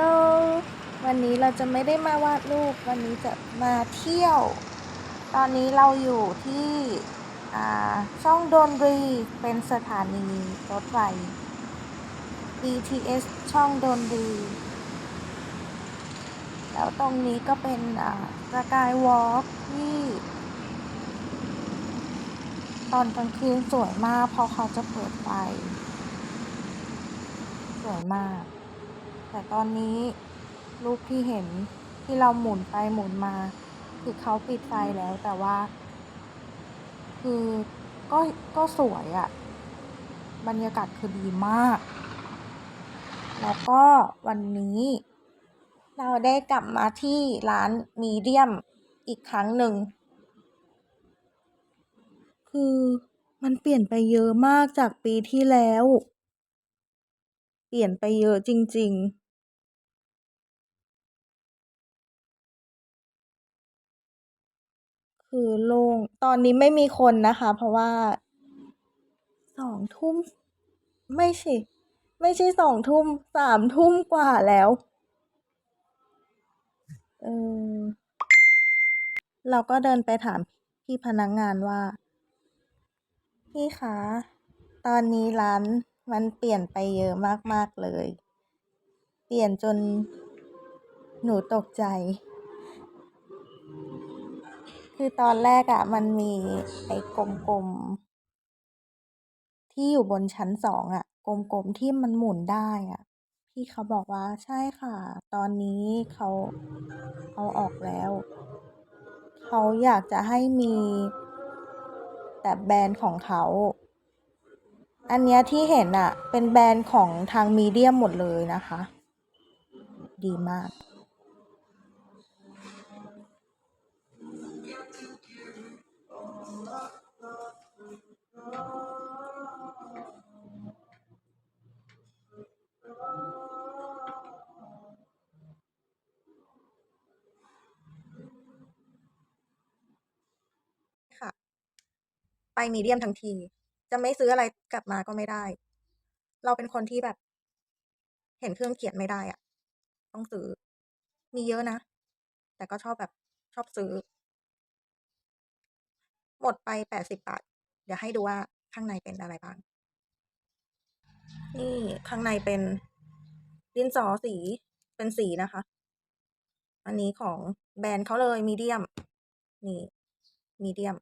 ลวันนี้เราจะไม่ได้มาวาดรูป วันนี้จะมาเที่ยว ตอนนี้เราอยู่ที่ช่องดนรีเป็นสถานีรถไฟ BTS ช่องดนรีแล้วตรงนี้ก็เป็นสกายวอล์กที่ ตอนกลางคืนสวยมากเพราะเขาจะเปิดไฟ สวยมาก แต่ตอนนี้รูปที่เห็นที่เราหมุนไปหมุนมา คือเขาปิดไฟแล้วแต่ว่า คือก็ก็สวยอะ่ะ บรรยากาศคือดีมาก แล้วก็วันนี้ เราได้กลับมาที่ร้านมีเดียมอีกครั้งหนึ่ง คือมันเปลี่ยนไปเยอะมากจากปีที่แล้ว เปลี่ยนไปเยอะจริง ๆ คือโล่งตอนนี้ไม่มีคนนะคะ เพราะว่าสองทุ่มไม่ใช่ไม่ใช่สองทุ่มสามทุ่มกว่าแล้วเออเราก็เดินไปถามพี่พนักงานว่า พี่คะตอนนี้ร้านมันเปลี่ยนไปเยอะมาก ๆ เลย เปลี่ยนจนหนูตกใจ คือตอนแรกอะมันมีไอ้กลมๆ ที่อยู่บนชั้นสองอะกลมๆ ที่มันหมุนได้อะพี่เขาบอกว่าใช่ค่ะ ตอนนี้เขาเอาออกแล้ว เขาอยากจะให้มีแต่แบรนด์ของเขา อันเนี้ยที่เห็นอะ เป็นแบรนด์ของทางมีเดียมหมดเลยนะคะ ดีมาก มีเดียมทั้งที จะไม่ซื้ออะไรกลับมาก็ไม่ได้ เราเป็นคนที่แบบ เห็นเครื่องเขียนไม่ได้อะต้องซื้อ มีเยอะนะ แต่ก็ชอบแบบชอบซื้อ หมดไปแปดสิบบาท เดี๋ยวให้ดูว่าข้างในเป็นอะไรบ้าง นี่ข้างในเป็นดินสอสีเป็นสีนะคะ อันนี้ของแบรนด์เขาเลยมีเดียม นี่มีเดียม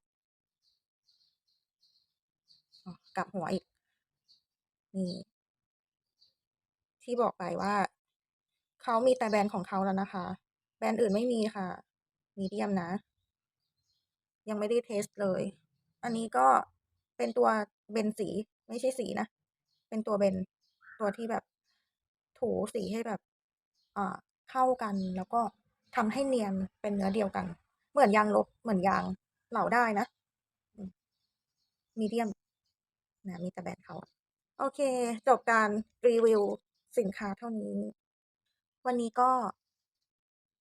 กลับหัวอีก นี่ ที่บอกไปว่า เขามีแต่แบรนด์ของเขาแล้วนะคะ แบรนด์อื่นไม่มีค่ะ มีเดียมนะ ยังไม่ได้เทสเลย อันนี้ก็เป็นตัวเบนสี ไม่ใช่สีนะ เป็นตัวเบนตัวที่แบบถูสีให้แบบอ่าเข้ากันแล้วก็ทำให้เนียนเป็นเนื้อเดียวกัน เหมือนยางลบเหมือนยางเหลาได้นะมีเดียม นะมีแต่แบรนด์เขาโอเค จบการรีวิวสินค้าเท่านี้ วันนี้ก็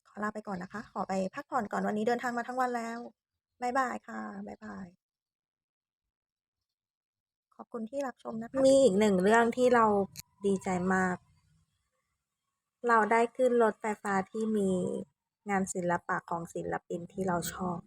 ขอลาไปก่อนนะคะ ขอไปพักผ่อนก่อนวันนี้เดินทางมาทั้งวันแล้วบายบายค่ะบายบายขอบคุณที่รับชมนะคะ มีอีกหนึ่งเรื่องที่เราดีใจมาก เราได้ขึ้นรถไฟฟ้าที่มีงานศิลปะของศิลปินที่เราชอบ